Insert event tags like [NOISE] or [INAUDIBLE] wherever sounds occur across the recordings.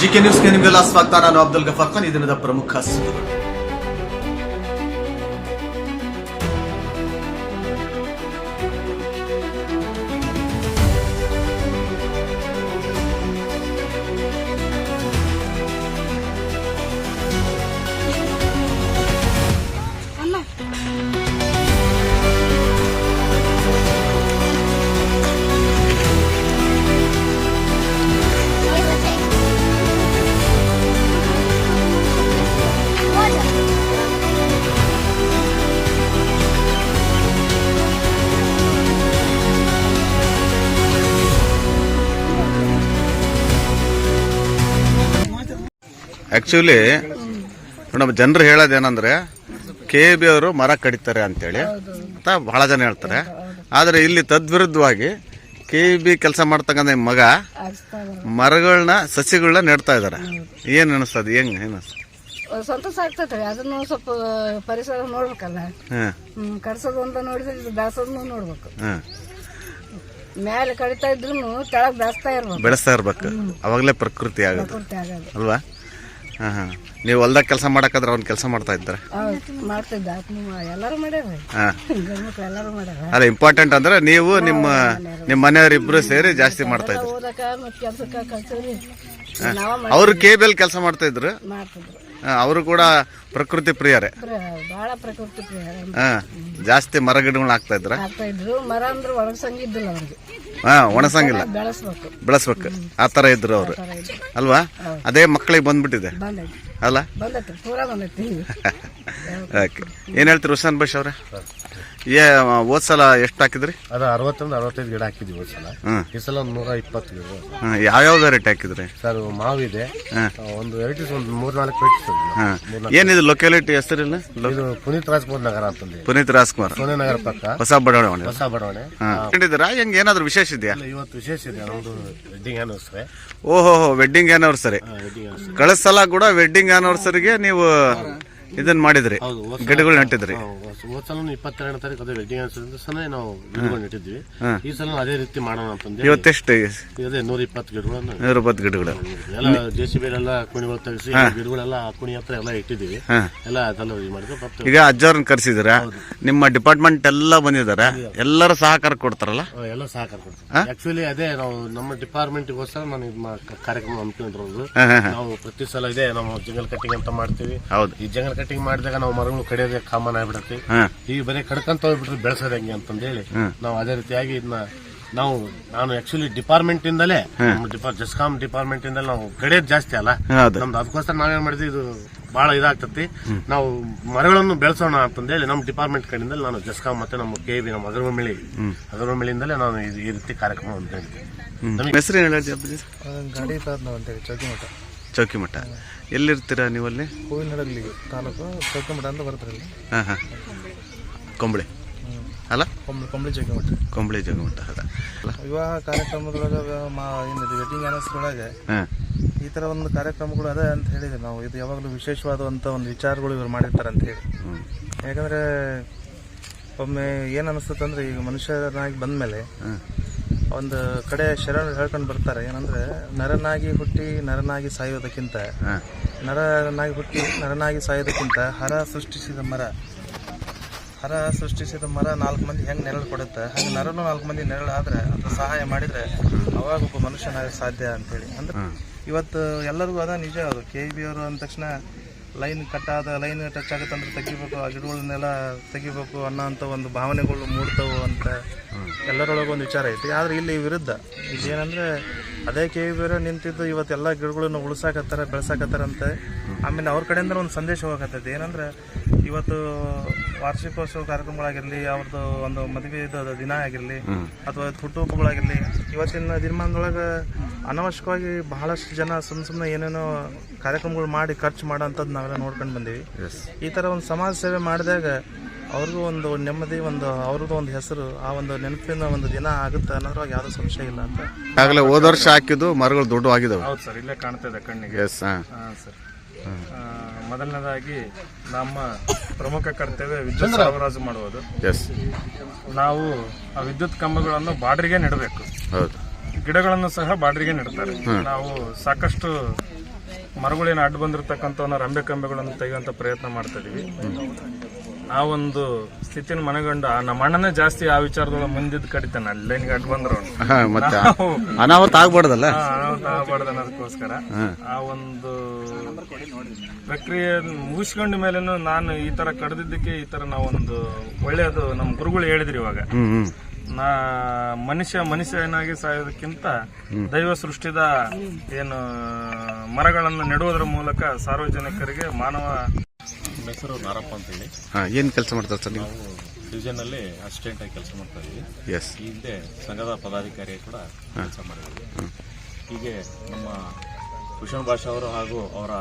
GK ನ್ಯೂಸ್ಗೆ ನಿಮಗೆಲ್ಲ ಸ್ವಾಗತ ನಾನು ಅಬ್ದುಲ್ ಗಫಾರ್ ಖಾನ್ ಈ ದಿನದ ಪ್ರಮುಖ ಸುದ್ದಿಗಳು ಆಕ್ಚುಲಿ ನಮ್ಮ ಜನರು ಹೇಳೋದೇನಂದ್ರೆ ಕೆ ಬಿ ಅವರು ಮರ ಕಡಿತಾರೆ ಅಂತೇಳಿ. ಅಂತ ಬಹಳ ಜನ ಹೇಳ್ತಾರೆ. ಆದರೆ ಇಲ್ಲಿ ತದ್ವಿರುದ್ಧವಾಗಿ ಕೆ ಬಿ ಕೆಲಸ ಮಾಡ್ತಕ್ಕಂಥ ಮಗ ಮರಗಳನ್ನ ಸಸಿಗಳನ್ನ ನೆಡ್ತಾ ಇದ್ದಾರೆ. ಏನು ಅನಿಸ್ತದೆ ಹೆಂಗ್ ಏನ್? ಸಂತೋಷ ಆಗ್ತೈತೆ ಅದನ್ನು ಸ್ವಲ್ಪ ಪರಿಸರ ನೋಡ್ಬೇಕಲ್ಲ? ಕಡ್ಸೋದು ಅಂತ ನೋಡಿದ್ರೆ ಇದು ಬೆಳೆಸೋದನ್ನು ನೋಡ್ಬೇಕು. ಮೇಲೆ ಕಡಿತಾ ಇದ್ರು ಕೆಳಗೆ ಬೆಳೆಸ್ತಾ ಇರ್ಬೇಕು. ಬೆಳೆಸ್ತಾ ಇರ್ಬೇಕು. ಅವಾಗಲೇ ಪ್ರಕೃತಿ ಆಗುತ್ತೆ ಆಗೋದು. ಅಲ್ವಾ? ಹಾ ಹಾಂ ನೀವು ಹೊಲ್ದಾಗ ಕೆಲಸ ಮಾಡಕ್ಕಾದ್ರೆ ಅವ್ನ ಕೆಲಸ ಮಾಡ್ತಾ ಇದ್ದಾರೆ? ಮಾಡ್ತಿದ್ದ. ಎಲ್ಲರೂ ಮಾಡ್ಯಾರ? ಹಾ. ಗಂಡ್ಮಕ್ಳು ಎಲ್ಲರೂ ಮಾಡ್ಯಾರ? ಅಲ್ಲ ಇಂಪಾರ್ಟೆಂಟ್ ಅಂದ್ರೆ ನೀವು ನಿಮ್ಮ ನಿಮ್ಮ ಮನೆಯವರಿಬ್ಬರು ಸೇರಿ ಜಾಸ್ತಿ ಮಾಡ್ತಾ ಇದ್ರು. ಓದಕ ಮತ್ ಕೆಲ್ಸಕ್ಕ ಕಲ್ಸರಿ ನಾವ ಅವರು ಕೇಬಲ್ ಕೆಲಸ ಮಾಡ್ತಾ ಇದ್ರು? ಮಾಡ್ತಿದ್ರು. ಅವರು ಕೂಡ ಪ್ರಕೃತಿ ಪ್ರಿಯರೇ. ಬಹಳ ಪ್ರಕೃತಿ ಪ್ರಿಯ. ಹಾ ಜಾಸ್ತಿ ಮರ ಗಿಡಗಳು ಹಾಕ್ತಾ ಇದ್ರ? ಆಗ್ತಾ ಇದ್ರು. ಮರ ಅಂದ್ರೆ ಒಣಗ್ಸಂಗಿದ್ದಿಲ್ಲ ಅವ್ರಿಗೆ. ಹಾ ಒಣಸಂಗಿಲ್ಲ. ಬೆಳೆಸ್ಬೇಕು. ಬೆಳೆಸ್ಬೇಕು. ಆ ತರ ಇದ್ರು ಅವರು. ಅಲ್ವಾ? ಅದೇ ಮಕ್ಕಳಿಗೆ ಬಂದ್ಬಿಟ್ಟಿದೆ. ಅಲ್ಲ? ಓಕೆ [LAUGHS] ಏನ್ ಹೇಳ್ತೀರಿ ಹುಸಾನ್ ಬಶ್ ಅವ್ರೆ? ಏ ಹೋದ್ ಸಲ ಎಷ್ಟು ಹಾಕಿದ್ರಿ? ಅದು ಅರವತ್ತರಿಂದ ಅರವತ್ತೈದು ಗಿಡ ಹಾಕಿದ್ವಿ ಈ ಸಲ. ಹ್ಮ್ ಈ ಸಲ ಒಂದು ನೂರ ಇಪ್ಪತ್ತು ಗಿಡ ಯಾವ ಯಾವ್ಯಾವ ವೆರೈಟಿ ಹಾಕಿದ್ರಿ? ಸರ್ ಮಾವಿದೆ. ಹಾ. ಒಂದು ವೆರೈಟೀಸ್ ಒಂದು ಮೂರ್ನಾಲ್ಕು ವೆರೈಟೀಸ್ ಹಾ. ಏನಿದು ಲೊಕ್ಯಾಲಿಟಿ ಹೆಸರಿಲ್ಲ ಇದು ಪುನೀತ್ ರಾಜ್ಕುಮಾರ್ ನಗರ ಅಂತಂದು ಪುನೀತ್ ರಾಜ್ಕುಮಾರ್. ಸೋನೆ ನಗರ ಪಕ್ಕ. ಹೊಸ ಬಡಾವಣೆ. ಹೊಸ ಬಡಾವಣೆ. ಕಂಡಿದ್ದೀರಾ? ಹೆಂಗ್ ಏನಾದ್ರು ವಿಶೇಷ ಇದೆಯಾ? ಇಲ್ಲ, ಇವತ್ತು ವಿಶೇಷ ಇದೆ ನಮ್ದು ವೆಡ್ಡಿಂಗ್ ಆನಿವರ್ಸರಿ ಓಹೋ ವೆಡ್ಡಿಂಗ್ ಆನಿವರ್ಸರಿ ವೆಡ್ಡಿಂಗ್ ಆನಿವರ್ಸರಿ ಕಳೆದ ಸಲ ಕೂಡ ವೆಡ್ಡಿಂಗ್ ಆನಿವರ್ಸರಿಗೆ ನೀವು ಇದನ್ನ ಮಾಡಿದ್ರಿ. ಹೌದು ಹೋದ್ ಸಲ- ಗಿಡಗಳು ನೆಟ್ಟಿದ್ರಿ. ಹಾ, ಹೋದ್- ಹೋದ್ ಸಲ ಇಪ್ಪತ್ತೆರಡನೇ ತಾರೀಕು ಅದೇ ವೆಡ್ಡಿಂಗ್ ಆನಿವರ್ಸರಿ ನಾವು ಗಿಡಗಳು ನೆಟ್ಟಿದ್ವಿ. ಈ ಸಲ ಅದೇ ರೀತಿ ಮಾಡೋಣ ಅಂತಂದು ಇವತ್ತೆಷ್ಟು ಇದೇ ನೂರ ಇಪ್ಪತ್ತು ಗಿಡಗಳನ್ನು. ನೂರ ಇಪ್ಪತ್ತು ಗಿಡಗಳು. ಎಲ್ಲ ಜೆ ಸಿ ಎಲ್ಲ ಕುಣಿಗಳು ತೆಗೆಸಿ ಗಿಡಗಳೆಲ್ಲ ಕುಣಿ ಹತ್ರ ಎಲ್ಲ ಇಟ್ಟಿದ್ದೀವಿ. ಹಾ. ಎಲ್ಲ ಅದೆಲ್ಲ ಇದು ಮತ್ತೆ ಈಗ ಅಜ್ಜವ್ರನ್ನ ಕರೆಸಿದ್ರ ನಿಮ್ಮ ಡಿಪಾರ್ಟ್ಮೆಂಟ್ ಎಲ್ಲ ಬಂದಿದಾರ? ಎಲ್ಲರೂ ಸಹಕಾರ ಕೊಡ್ತಾರಲ್ಲ? ಆ, ಎಲ್ಲ ಸಹಕಾರ ಕೊಡ್ತೀವಿ ಆಕ್ಚುಲಿ ಅದೇ ನಾವು ನಮ್ಮ ಡಿಪಾರ್ಟ್ಮೆಂಟ್ಗೋಸ್ಕರ ನಾನು ಇದು ಮಾ- ಕಾರ್ಯಕ್ರಮ ಹಮ್ಮಿಕೊಂಡಿರೋದು. ಹಾ, ಹಾ, ಹಾ. ನಾವು ಪ್ರತಿ ಸಲ ಇದೆ ನಾವು ಜಂಗಲ್ ಕಟ್ಟಿಂಗ್ ಅಂತ ಮಾಡ್ತೀವಿ. ಹೌದು. ಈ ಜಂಗಲ್ ಕಟ್ಟಿಂಗ್ ಮಾಡಿದಾಗ ನಾವು ಮರಗಳು ಕಡಿಯೋದೇ ಕಾಮನ್ ಆಗ್ಬಿಡತ್ತೆ. ಈ ಬರೀ ಕಡ್ಕಂತ ಹೋಗ್ಬಿಟ್ರೆ ಬೆಳೆಸೋದು ಹೆಂಗೆ ಅಂತಂದೇಳಿ ನಾವು ಅದೇ ರೀತಿಯಾಗಿ ಇದನ್ನ ನಾವು ನಾನು ಆಕ್ಚುಲಿ ಡಿಪಾರ್ಟ್ಮೆಂಟ್ ಇಂದಲೇ ಜಸ್ಕಾಂ ಡಿಪಾರ್ಟ್ಮೆಂಟ್ ಇಂದಲೇ ನಾವು ಕಡಿಯೋದು ಜಾಸ್ತಿ ಅಲ್ಲ. ನಮ್ದು ಅದಕ್ಕೋಸ್ಕರ ನಾವೇನ್ ಮಾಡಿದ್ವಿ ಇದು ಬಹಳ ಇದಾಗ್ತತಿ. ನಾವು ಮರಗಳನ್ನು ಬೆಳೆಸೋಣ ಅಂತಂದೇಳಿ ನಮ್ಮ ಡಿಪಾರ್ಟ್ಮೆಂಟ್ ಕಡೆಯಿಂದ ನಾನು ಜಸ್ಕಾಂ ಮತ್ತೆ ನಮ್ಮ ಕೆ ಬಿ ನಮ್ಮ ಅದರ ಅಗರ್ವಮಿಳಿಯಿಂದಲೇ ನಾನು ಇದು- ಈ ರೀತಿ ಕಾರ್ಯಕ್ರಮ ಅಂತ ಹೇಳಿದ್ದೆ. ಚೌಕಿಮಠ. ಎಲ್ಲಿರ್ತೀರಾ ಎಲ್ಲಿರ್ತೀರಾ ಅಲ್ಲಿ ಹೂವಿನಡಗಲಿ ತಾಲೂಕು ಚೌಕಿಮಠ ಅಂತ ಬರ್ತಾರೆ ಇಲ್ಲಿ. ಹಾಂ ಕೊಂಬಳೆ. ಕೊಂಬಳಿ ಅಲ್ಲ? ಕೊಂಬಳಿ ಕೊಂಬಳಿ ಚೌಕಿಮಠ. ಕೊಂಬಳಿ ಜಗಮಠ ಅದ ಅಲ್ಲ? ವಿವಾಹ ಕಾರ್ಯಕ್ರಮದೊಳಗೆ ಮಾ ಏನಿದೆ ವೆಡ್ಡಿಂಗ್ ಆನಿವರ್ಸರಿಯೊಳಗೆ ಹಾ. ಈ ಥರ ಒಂದು ಕಾರ್ಯಕ್ರಮಗಳು ಅದೇ ಅಂತ ಹೇಳಿದ್ವಿ ನಾವು. ಇದು ಯಾವಾಗಲೂ ವಿಶೇಷವಾದಂಥ ಒಂದು ವಿಚಾರಗಳು ಇವರು ಮಾಡಿರ್ತಾರೆ ಅಂತ ಹೇಳಿ. ಯಾಕಂದರೆ ಒಮ್ಮೆ ಏನು ಅನಿಸ್ತದೆ ಅಂದರೆ ಈಗ ಮನುಷ್ಯನಾಗಿ ಬಂದಮೇಲೆ ಒಂದು ಕಡೆ ಶರಣ ಹೇಳ್ಕೊಂಡು ಬರ್ತಾರೆ ಏನಂದ್ರೆ ನರನಾಗಿ ಹುಟ್ಟಿ ನರನಾಗಿ ಸಾಯೋದಕ್ಕಿಂತ ನರನಾಗಿ ಹುಟ್ಟಿ ನರನಾಗಿ ಸಾಯೋದಕ್ಕಿಂತ ಹರ ಸೃಷ್ಟಿಸಿದ ಮರ ಹರ ಸೃಷ್ಟಿಸಿದ ಮರ ನಾಲ್ಕು ಮಂದಿ ಹೆಂಗೆ ನೆರಳು ಕೊಡುತ್ತೆ? ಹಂಗೆ ನರನು ನಾಲ್ಕು ಮಂದಿ ನೆರಳು ಆದ್ರೆ ಅದು ಸಹಾಯ ಮಾಡಿದ್ರೆ ಅವಾಗ ಒಬ್ಬ ಮನುಷ್ಯನಾಗ ಸಾಧ್ಯ ಅಂತೇಳಿ. ಅಂದ್ರೆ ಇವತ್ತು ಎಲ್ಲರಿಗೂ ಅದ ನಿಜ ಅದು. ಕೆ ಬಿ ಅವರು ಅಂದ ತಕ್ಷಣ ಲೈನ್ ಕಟ್ಟಾದ ಲೈನ್ ಟಚ್ ಆಗುತ್ತೆ ಅಂದ್ರೆ ತೆಗಿಬೇಕು ಆ ಗಿಡಗಳನ್ನೆಲ್ಲ ತೆಗಿಬೇಕು ಅನ್ನೋ ಅಂತ ಒಂದು ಭಾವನೆಗಳು ಮೂಡ್ತವು ಅಂತ ಎಲ್ಲರೊಳಗೆ ಒಂದು ವಿಚಾರ ಐತಿ. ಆದ್ರೆ ಇಲ್ಲಿ ವಿರುದ್ಧ ಇದೇನಂದ್ರೆ ಏನಂದ್ರೆ ಅದೇ ಕೆ ವಿ ಬೇರೆ ನಿಂತಿದ್ದು ಇವತ್ತೆಲ್ಲ ಗಿಡಗಳನ್ನು ಉಳ್ಸಾಕತ್ತಾರ ಬೆಳ್ಸಾಕತ್ತಾರಂತೆ. ಆಮೇಲೆ ಅವ್ರ ಕಡೆಯಿಂದ ಒಂದು ಸಂದೇಶ ಹೋಗಕತ್ತೈತಿ. ಏನಂದ್ರೆ ಇವತ್ತು ವಾರ್ಷಿಕೋತ್ಸವ ಕಾರ್ಯಕ್ರಮಗಳಾಗಿರಲಿ ಅವ್ರದ್ದು ಒಂದು ಮದುವೆದ ದಿನ ಆಗಿರಲಿ ಅಥವಾ ಹುಟ್ಟುಹಬ್ಬಗಳಾಗಿರಲಿ ಇವತ್ತಿನ ದಿನಮಾನದೊಳಗೆ ಅನವಶ್ಯಕವಾಗಿ ಬಹಳಷ್ಟು ಜನ ಸುಮ್ ಸುಮ್ಮನೆ ಏನೇನೋ ಕಾರ್ಯಕ್ರಮಗಳು ಮಾಡಿ ಖರ್ಚು ಮಾಡೋಂಥದ್ದು ನಾವೆಲ್ಲ ನೋಡ್ಕೊಂಡು ಬಂದೀವಿ. ಈ ಥರ ಒಂದು ಸಮಾಜ ಸೇವೆ ಮಾಡಿದಾಗ ಅವ್ರಿಗೂ ಒಂದು ನೆಮ್ಮದಿ ಒಂದು ಅವ್ರದ್ದು ಒಂದು ಹೆಸರು ಆ ಒಂದು ನೆನಪಿನ ಒಂದು ದಿನ ಆಗುತ್ತೆ ಅನ್ನೋದ್ರಾಗ ಯಾವುದೋ ಸಂಶಯ ಇಲ್ಲ ಅಂತ. ಆಗಲೇ ಹೋದ ವರ್ಷ ಹಾಕಿದ್ದು ಮರಗಳು ದೊಡ್ಡವಾಗಿದ್ದಾವೆ. ಹೌದು ಸರ್ ಇಲ್ಲೇ ಕಾಣ್ತಾ ಇದೆ ಕಣ್ಣಿಗೆ. ಎಸ್ ಹಾಂ. ಹಾ ಸರ್. ಮೊದಲನೇದಾಗಿ ನಮ್ಮ ಪ್ರಮುಖ ಕರ್ತವ್ಯ ವಿದ್ಯುತ್ ಸರಬರಾಜು ಮಾಡುವುದು. ಎಸ್ ನಾವು ಆ ವಿದ್ಯುತ್ ಕಂಬಗಳನ್ನು ಬಾಡ್ರಿಗೆ ನೆಡಬೇಕು. ಹೌದು. ಗಿಡಗಳನ್ನು ಸಹ ಬಾಡ್ರಿಗೆ ನೆಡ್ತಾರೆ. ನಾವು ಸಾಕಷ್ಟು ಮರಗಳೇನು ಅಡ್ಡು ಬಂದಿರತಕ್ಕಂಥ ರಂಬೆ ಕಂಬೆಗಳನ್ನು ತೆಗೆಯುವಂತ ಪ್ರಯತ್ನ ಮಾಡ್ತಾ ಇದೀವಿ. ಆ ಒಂದು ಸ್ಥಿತಿನ ಮನಗಂಡು ಆ ನಮ್ಮ ಅಣ್ಣನೇ ಜಾಸ್ತಿ ಆ ವಿಚಾರದೊಳಗೆ ಮುಂದಿದ್ದು ಕಡಿತಾನೆ. ಲೈನ್ ಅಡ್ಡ ಬಂದ್ರು ಅವ್ನು. ಹಾ, ಮತ್ತೆ ಅನಾಹುತ ಆಗ್ಬಾರ್ದಲ್ಲ? ಆ, ಅನಾಹುತ ಆಗ್ಬಾರ್ದು ಅನ್ನೋದಕ್ಕೋಸ್ಕರ ಆ ಒಂದು ಪ್ರಕ್ರಿಯೆ ಮುಗಿಸ್ಕೊಂಡ ಮೇಲೆ ನಾನು ಈ ತರ ಕಡ್ದಿದ್ದಕ್ಕೆ ಈ ತರ ನಾವೊಂದು ಒಳ್ಳೆಯದು ನಮ್ಮ ಗುರುಗಳು ಹೇಳಿದ್ರಿ ಇವಾಗ. ಹ್ಮ್ ಹ್ಮ್. ನಾ ಮನುಷ್ಯ ಮನುಷ್ಯನಾಗಿ ಸಾಯೋದಕ್ಕಿಂತ ದೈವ ಸೃಷ್ಟಿದ ಏನು ಮರಗಳನ್ನು ನೆಡುವುದರ ಮೂಲಕ ಸಾರ್ವಜನಿಕರಿಗೆ ಮಾನವ ನಮ್ಮ ಹೆಸರು ನಾರಪ್ಪ ಅಂತೇಳಿ. ಹೇಳಿ ಏನ್ ಕೆಲಸ ಮಾಡ್ತಾರೆ ಸರ್ ನೀವು? ನಾವು ಡಿವಿಷನ್ನಲ್ಲಿ ಅಸಿಸ್ಟೆಂಟ್ ಆಗಿ ಕೆಲಸ ಮಾಡ್ತಾ ಇದ್ದೀವಿ. ಎಸ್ ಈ ಹಿಂದೆ ಸಂಘದ ಪದಾಧಿಕಾರಿ ಕೂಡ ಕೆಲಸ ಮಾಡಿದ್ದೀವಿ. ಹೀಗೆ ನಮ್ಮ ಭೂಷಣ್ ಭಾಷಾ ಅವರು ಹಾಗೂ ಅವರ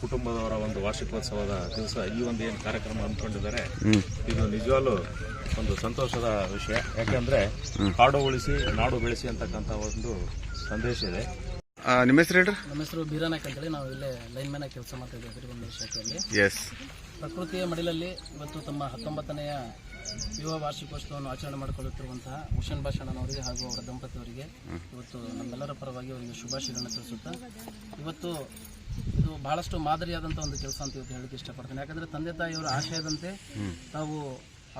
ಕುಟುಂಬದವರ ಒಂದು ವಾರ್ಷಿಕೋತ್ಸವದ ದಿವಸ ಈ ಒಂದು ಏನು ಕಾರ್ಯಕ್ರಮ ಹಮ್ಮಿಕೊಂಡಿದ್ದಾರೆ ಇದು ನಿಜವಾಗ್ಲೂ ಒಂದು ಸಂತೋಷದ ವಿಷಯ. ಯಾಕೆಂದ್ರೆ ಕಾಡು ಉಳಿಸಿ ನಾಡು ಬೆಳೆಸಿ ಅಂತಕ್ಕಂಥ ಒಂದು ಸಂದೇಶ ಇದೆ. ನಿಮ್ಮ ಹೆಸರು ಹೇಳ್ರಿ? ನಮ್ಮ ಹೆಸರು ಬೀರಾನಾಯ್ಕ ಅಂತೇಳಿ. ನಾವು ಇಲ್ಲೇ ಲೈನ್ ಮ್ಯಾನ್ ಆಗಿ ಕೆಲಸ ಮಾಡ್ತಾ ಇದ್ದೀವಿ ಶಾಖೆಯಲ್ಲಿ. ಎಸ್ ಪ್ರಕೃತಿಯ ಮಡಿಲಲ್ಲಿ ಇವತ್ತು ತಮ್ಮ ಹತ್ತೊಂಬತ್ತನೆಯ ಯುವ ವಾರ್ಷಿಕೋತ್ಸವವನ್ನು ಆಚರಣೆ ಮಾಡಿಕೊಳ್ಳುತ್ತಿರುವಂತಹ ಹುಷನ್ ಭಾಷಣನವರಿಗೆ ಹಾಗೂ ಅವರ ದಂಪತಿಯವರಿಗೆ ಇವತ್ತು ನಮ್ಮೆಲ್ಲರ ಪರವಾಗಿ ಅವರಿಗೆ ಶುಭಾಶಯಗಳನ್ನು ತಿಳಿಸುತ್ತಾ ಇವತ್ತು ಇದು ಬಹಳಷ್ಟು ಮಾದರಿಯಾದಂಥ ಒಂದು ಕೆಲಸ ಅಂತ ಇವತ್ತು ಹೇಳಕ್ಕೆ ಇಷ್ಟಪಡ್ತೇನೆ. ಯಾಕಂದರೆ ತಂದೆ ತಾಯಿಯವರ ಆಶಯದಂತೆ ತಾವು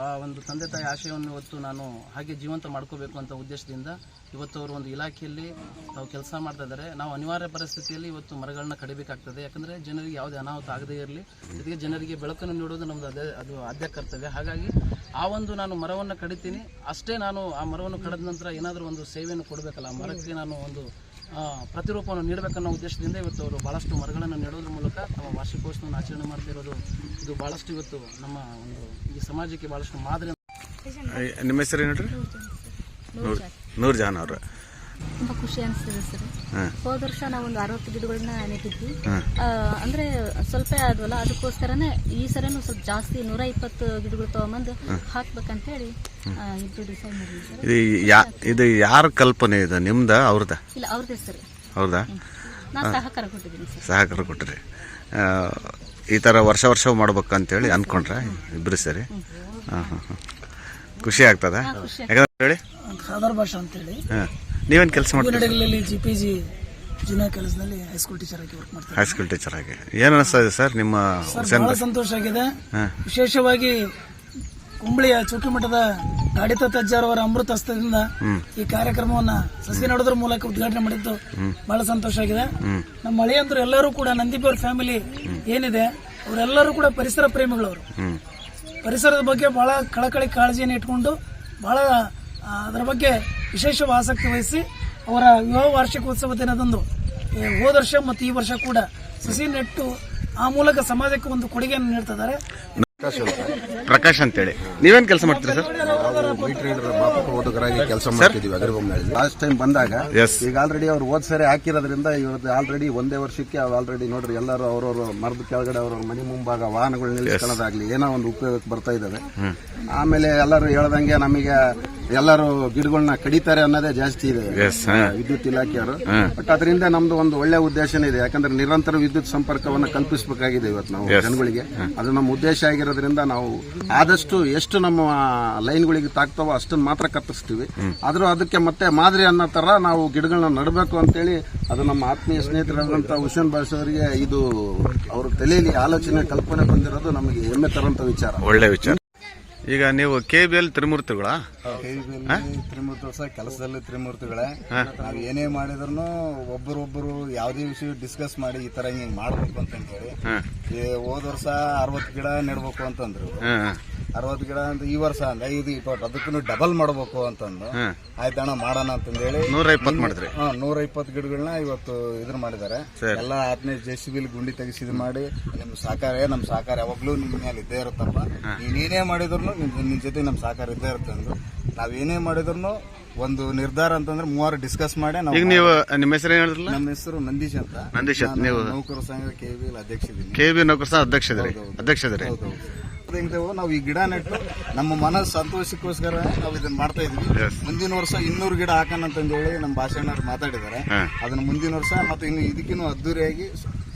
ಆ ಒಂದು ತಂದೆ ತಾಯಿ ಆಶಯವನ್ನು ಇವತ್ತು ನಾನು ಹಾಗೆ ಜೀವಂತ ಮಾಡ್ಕೋಬೇಕು ಅಂತ ಉದ್ದೇಶದಿಂದ ಇವತ್ತು ಅವರು ಒಂದು ಇಲಾಖೆಯಲ್ಲಿ ತಾವು ಕೆಲಸ ಮಾಡ್ತಾ ಇದ್ದಾರೆ. ನಾವು ಅನಿವಾರ್ಯ ಪರಿಸ್ಥಿತಿಯಲ್ಲಿ ಇವತ್ತು ಮರಗಳನ್ನ ಕಡಿಬೇಕಾಗ್ತದೆ. ಯಾಕಂದರೆ ಜನರಿಗೆ ಯಾವುದೇ ಅನಾಹುತ ಆಗದೇ ಇರಲಿ. ಜೊತೆಗೆ ಜನರಿಗೆ ಬೆಳಕನ್ನು ನೀಡೋದು ನಮ್ಮದು ಅದೇ, ಅದು ಆದ್ಯ ಕರ್ತವ್ಯ. ಹಾಗಾಗಿ ಆ ಒಂದು ನಾನು ಮರವನ್ನು ಕಡಿತೀನಿ. ಅಷ್ಟೇ ನಾನು ಆ ಮರವನ್ನು ಕಡಿದ ನಂತರ ಏನಾದರೂ ಒಂದು ಸೇವೆಯನ್ನು ಕೊಡಬೇಕಲ್ಲ? ಮರಕ್ಕೆ ನಾನು ಒಂದು ಪ್ರತಿರೂಪವನ್ನು ನೀಡಬೇಕನ್ನೋ ಉದ್ದೇಶದಿಂದ ಇವತ್ತು ಅವರು ಭಾಳಷ್ಟು ಮರಗಳನ್ನು ನೆಡೋದ್ರ ಮೂಲಕ ತಮ್ಮ ವಾರ್ಷಿಕೋತ್ಸವವನ್ನು ಆಚರಣೆ ಮಾಡ್ತಿರೋದು ಇದು ಭಾಳಷ್ಟು ಇವತ್ತು ನಮ್ಮ ಒಂದು ಈ ಸಮಾಜಕ್ಕೆ ಭಾಳಷ್ಟು ಮಾದರಿ ನಿಮ್ಮ ಹೆಸರು ಏನು ನೂರ್ ಜಹಾನ್ ಜಾನ್ ಅವ್ರು. ತುಂಬಾ ಖುಷಿ ಅನಿಸ್ತಿದೆ ಸರ್. ಹೋದ ವರ್ಷ ನಾವೊಂದು ಒಂದು ಅರವತ್ತು ಗಿಡಗಳನ್ನ ನೆಟ್ಟಿದ್ವಿ. ಅಂದ್ರೆ ಸ್ವಲ್ಪ ಆದ್ವಲ್ಲ ಅದಕ್ಕೋಸ್ಕರನೇ ಈ ಸರನು ಸ್ವಲ್ಪ ಜಾಸ್ತಿ ನೂರ ಇಪ್ಪತ್ತು ಗಿಡಗಳು ತಗೊಂಬಂದು ಹಾಕ್ಬೇಕಂತ ಹೇಳಿ ಇಬ್ರು ಡಿಸೈಡ್ ಮಾಡಿದ್ವಿ ಇದು ಯಾ ಇದು ಯಾರ ಕಲ್ಪನೆ ಇದು? ನಿಮ್ದ ಅವ್ರದ? ಇಲ್ಲ ಅವ್ರದ ಸರ್. ಹೌದಾ ಸಹಕಾರ ಕೊಟ್ಟಿದ್ದೀನಿ ಸರ್. ಸಹಕಾರ ಕೊಟ್ಟರೆ. ಈ ಥರ ವರ್ಷ ವರ್ಷ ಮಾಡ್ಬೇಕಂತೇಳಿ ಅನ್ಕೊಂಡ್ರೆ ಇಬ್ರು ಸರಿ. ಹಾಂ ಹಾಂ ಹಾಂ. ಖುಷಿ ಆಗ್ತದ? ಯಾಕಂದ್ರೆ ಹೇಳಿ? ಖಾದರ್ ಭಾಷಾ ಅಂತೇಳಿ. ಹಾಂ. ನೀವೇನು ಕೆಲಸ ಮಾಡ್ತೀರಿ ನಡಗಲಲ್ಲಿ ಜಿ ಪಿ ಜಿ ಜೂನಿಯರ್ ಕಾಲೇಜ್ನಲ್ಲಿ ಹೈಸ್ಕೂಲ್ ಟೀಚರ್ ಆಗಿ ವರ್ಕ್ ಮಾಡ್ತಾರೆ ಹೈಸ್ಕೂಲ್ ಟೀಚರ್ ಆಗಿ. ಏನು ಅನಿಸ್ತಾ ಇದೆ ಸರ್ ನಿಮ್ಮ ಬಹಳ ಸಂತೋಷ ಆಗಿದೆ. ವಿಶೇಷವಾಗಿ ಕುಂಬಳಿಯ ಚೌಕಿಮಠದ ಗಾಡಿತ ತಜ್ಜಾರವರ ಅಮೃತ ಹಸ್ತದಿಂದ ಈ ಕಾರ್ಯಕ್ರಮವನ್ನ ಸಸಿ ನಡೆದ್ರ ಮೂಲಕ ಉದ್ಘಾಟನೆ ಮಾಡಿದ್ದು ಬಹಳ ಸಂತೋಷ ಆಗಿದೆ. ನಮ್ಮ ಮಳೆಯಂತರು ಎಲ್ಲರೂ ಕೂಡ ನಂದಿಪುರ ಫ್ಯಾಮಿಲಿ ಏನಿದೆ ಅವರೆಲ್ಲರೂ ಕೂಡ ಪರಿಸರ ಪ್ರೇಮಿಗಳವರು. ಪರಿಸರದ ಬಗ್ಗೆ ಬಹಳ ಕಳಕಳಿ ಕಾಳಜಿಯನ್ನು ಇಟ್ಕೊಂಡು ಬಹಳ ಆ, ಅದರ ಬಗ್ಗೆ ವಿಶೇಷ ಆಸಕ್ತಿ ವಹಿಸಿ ಅವರ ವಿವಾಹ ವಾರ್ಷಿಕೋತ್ಸವ ದಿನದಂದು ಹೋದ ವರ್ಷ ಮತ್ತು ಈ ವರ್ಷ ಕೂಡ ಸಸಿ ನೆಟ್ಟು ಆ ಮೂಲಕ ಸಮಾಜಕ್ಕೆ ಒಂದು ಕೊಡುಗೆಯನ್ನು ನೀಡ್ತಿದ್ದಾರೆ ಪ್ರಕಾಶ್ ಅಂತೇಳಿ. ನೀವೇನು ಕೆಲಸ ಮಾಡ್ತೀರಿ ಸರ್? ಓದುಗರಾಗಿ ಕೆಲಸ ಮಾಡ್ತಿದೀವಿ ಅಗರಿಬೊಮ್ಮನಹಳ್ಳಿ ಲಾಸ್ಟ್ ಟೈಮ್ ಬಂದಾಗ. ಈಗ ಆಲ್ರೆಡಿ ಅವ್ರು ಹೋದ್ ಸರಿ ಹಾಕಿರೋದ್ರಿಂದ ಇವತ್ತು ಆಲ್ರೆಡಿ ಒಂದೇ ವರ್ಷಕ್ಕೆ ಆಲ್ರೆಡಿ ನೋಡ್ರಿ ಎಲ್ಲರೂ ಅವ್ರವ್ರ ಮರದ ಕೆಳಗಡೆ ಅವ್ರ ಮನೆ ಮುಂಭಾಗ ವಾಹನಗಳು ನಿಲ್ಲಿಸ್ಕೊಳ್ಳೋದಾಗ್ಲಿ ಏನೋ ಒಂದು ಉಪಯೋಗಕ್ಕೆ ಬರ್ತಾ ಇದಾವೆ ಆಮೇಲೆ ಎಲ್ಲರೂ ಹೇಳ್ದಂಗೆ ನಮಗೆ ಎಲ್ಲರೂ ಗಿಡಗಳನ್ನ ಕಡಿತಾರೆ ಅನ್ನೋದೇ ಜಾಸ್ತಿ ಇದೆ. ವಿದ್ಯುತ್ ಇಲಾಖೆಯವರು. ಬಟ್ ಅದರಿಂದ ನಮ್ದು ಒಂದು ಒಳ್ಳೆ ಉದ್ದೇಶನೇ ಇದೆ. ಯಾಕಂದ್ರೆ ನಿರಂತರ ವಿದ್ಯುತ್ ಸಂಪರ್ಕವನ್ನ ಕಲ್ಪಿಸಬೇಕಾಗಿದೆ ಇವತ್ತು ನಾವು ಜನಗಳಿಗೆ. ಅದು ನಮ್ಮ ಉದ್ದೇಶ ಆಗಿರೋದ್ರಿಂದ ನಾವು ಆದಷ್ಟು ಎಷ್ಟು ನಮ್ಮ ಲೈನ್ಗಳಿಗೆ ತಾಕ್ತಾವೋ ಅಷ್ಟನ್ನು ಮಾತ್ರ ಕತ್ತರಿಸ್ತೀವಿ. ಆದ್ರೂ ಅದಕ್ಕೆ ಮತ್ತೆ ಮಾದರಿ ಅನ್ನೋ ತರ ನಾವು ಗಿಡಗಳನ್ನ ನಡಬೇಕು ಅಂತೇಳಿ ಅದು ನಮ್ಮ ಆತ್ಮೀಯ ಸ್ನೇಹಿತರಾದಂತಹ ಹುಷನ್ ಅವರಿಗೆ ಇದು ಅವ್ರ ತಲೆಯಲ್ಲಿ ಆಲೋಚನೆ ಕಲ್ಪನೆ ಬಂದಿರೋದು ನಮಗೆ ಹೆಮ್ಮೆ ತರಂತ ವಿಚಾರ. ಒಳ್ಳೆ ವಿಚಾರ. ಈಗ ನೀವು ಕೆ ಬಿ ಎಲ್ ತ್ರಿಮೂರ್ತಿಗಳ? ತ್ರಿಮೂರ್ತಿ ಕೆಲಸದಲ್ಲಿ ತ್ರಿಮೂರ್ತಿಗಳೇ. ನಾವು ಏನೇ ಮಾಡಿದ್ರು ಒಬ್ಬರೊಬ್ಬರು ಯಾವ್ದೇ ವಿಷಯ ಡಿಸ್ಕಸ್ ಮಾಡಿ ಈ ತರ ಹಿಂಗ್ ಮಾಡ್ಬೇಕು ಅಂತ ಹೇಳಿ. ಹೋದ ವರ್ಷ ಅರವತ್ ಗಿಡ ನೆಡ್ಬೇಕು ಅಂತಂದ್ರು. ಅರವತ್ ಗಿಡ ಅಂತ ಈ ವರ್ಷ ಅಂದ ಐದು ಇಪ್ಪತ್ತು ಅದಕ್ಕೂ ಡಬಲ್ ಮಾಡಬೇಕು ಅಂತಂದು. ಆಯ್ತಣ್ಣ ಮಾಡೋಣ ಅಂತಂದೇಳಿ ನೂರ ಇಪ್ಪತ್ತು ಮಾಡಿದ್ರಿ. ಹಾ ನೂರ ಇಪ್ಪತ್ತು ಗಿಡಗಳನ್ನ ಇವತ್ತು ಇದ್ರ ಮಾಡಿದ್ದಾರೆ. ಎಲ್ಲ ಆತ್ಮೀಯ ಜೆ ಸಿ ಬಿಲ್ ಗುಂಡಿ ತೆಗಿಸಿ ಇದು ಮಾಡಿ. ನಿಮ್ ಸಹಕಾರ ನಮ್ ಸಹಕಾರ ಯಾವಾಗ್ಲೂ ನಿಮ್ ಮೇಲೆ ಇದ್ದೇ ಇರುತ್ತಪ್ಪ. ನೀನೇ ಏನೇ ಮಾಡಿದ್ರು ನಿನ್ ಜೊತೆ ನಮ್ ಸಹಕಾರ ಇದ್ದೇ ಇರುತ್ತೆ ಅಂದ್ರು. ನಾವ್ ಏನೇ ಮಾಡಿದ್ರು ಒಂದು ನಿರ್ಧಾರ ಅಂತಂದ್ರೆ ಮೂವರು ಡಿಸ್ಕಸ್ ಮಾಡಿ ನಾವು ಈಗ ನೀವು ನಿಮ್ಮ ಹೆಸರು ಹೇಳಿದ್ರಲ್ಲ? ನಮ್ಮ ಹೆಸರು ನಂದೀಶ್ ಅಂತ. ನಂದೀಶ್ ನೀವು ನೌಕರ ಸಂಘ ಕೆ ವಿ ಅಧ್ಯಕ್ಷ ಇದ್ದೀನಿ ಕೆ ಬಿ ನೌಕರ ಸಂಘ ಅಧ್ಯಕ್ಷ ಅಧ್ಯಕ್ಷ ಹಿಂಗ್ತೇವೆ ನಾವು ಈ ಗಿಡ ನೆಟ್ಟು ನಮ್ಮ ಮನಸ್ಸು ಸಂತೋಷಕ್ಕೋಸ್ಕರ ನಾವು ಇದನ್ನ ಮಾಡ್ತಾ ಇದೀವಿ. ಮುಂದಿನ ವರ್ಷ ಇನ್ನೂರು ಗಿಡ ಹಾಕೋಣ ಅಂತಂದೇಳಿ ನಮ್ಮ ಭಾಷಣವ್ರು ಮಾತಾಡಿದ್ದಾರೆ. ಅದನ್ನ ಮುಂದಿನ ವರ್ಷ ಮತ್ತೆ ಇನ್ನು ಇದಕ್ಕಿನ್ನೂ ಅದ್ದೂರಿಯಾಗಿ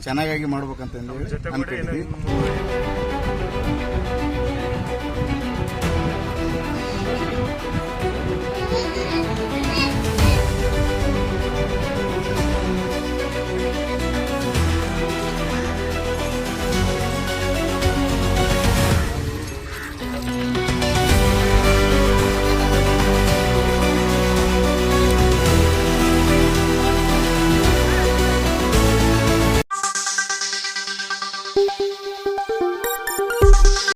ಚೆನ್ನಾಗಿ ಮಾಡ್ಬೇಕಂತ ಹೇಳಿ ಅನ್ಕೊಂಡಿದ್ವಿ.